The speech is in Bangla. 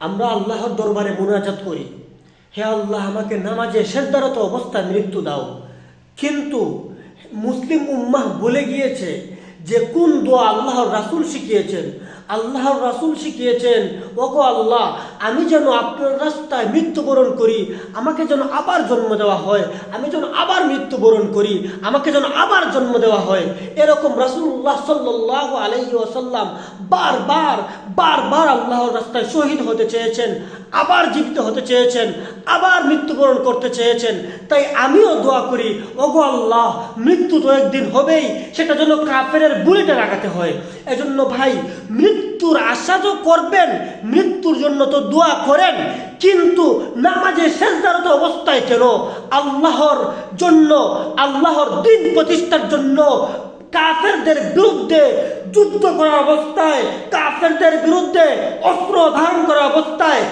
আমরা আল্লাহর দরবারে মোনাজাত করি। হে আল্লাহ, আমাকে নামাজে শেষদারত অবস্থায় মৃত্যু দাও। কিন্তু মুসলিম উম্মাহ বলে গিয়েছে যে কোন দোয়া আল্লাহর রাসুল শিখিয়েছেন? আল্লাহর রাসুল শিখিয়েছেন, ওগো আল্লাহ, আমি যেন আপনার রাস্তায় মৃত্যুবরণ করি, আমাকে যেন আবার জন্ম দেওয়া হয়, আমি যেন আবার মৃত্যুবরণ করি, আমাকে যেন আবার জন্ম দেওয়া হয়। এরকম রাসূলুল্লাহ সাল্লাল্লাহু আলাইহি ওয়াসাল্লাম বারবার বারবার আল্লাহর রাস্তায় শহীদ হতে চেয়েছেন, আবার জীবিত হতে চেয়েছেন আবার মৃত্যুবরণ করতে চেয়েছেন। তাই আমিও দোয়া করি, ওগো আল্লাহ, মৃত্যু তো একদিন হবেই, সেটা যেন কাফেরের বুলেটে লাগাতে হয়। এজন্য ভাই, মৃত্যুর আশা তো করবেন, মৃত্যুর জন্য তো দোয়া করেন, কিন্তু নামাজে শেষদারত অবস্থায় কেন? আল্লাহর জন্য, আল্লাহর দিন প্রতিষ্ঠার জন্য কাফেরদের বিরুদ্ধে যুদ্ধ করা অবস্থায়, কাফেরদের বিরুদ্ধে অস্ত্র ধারণ করা অবস্থায়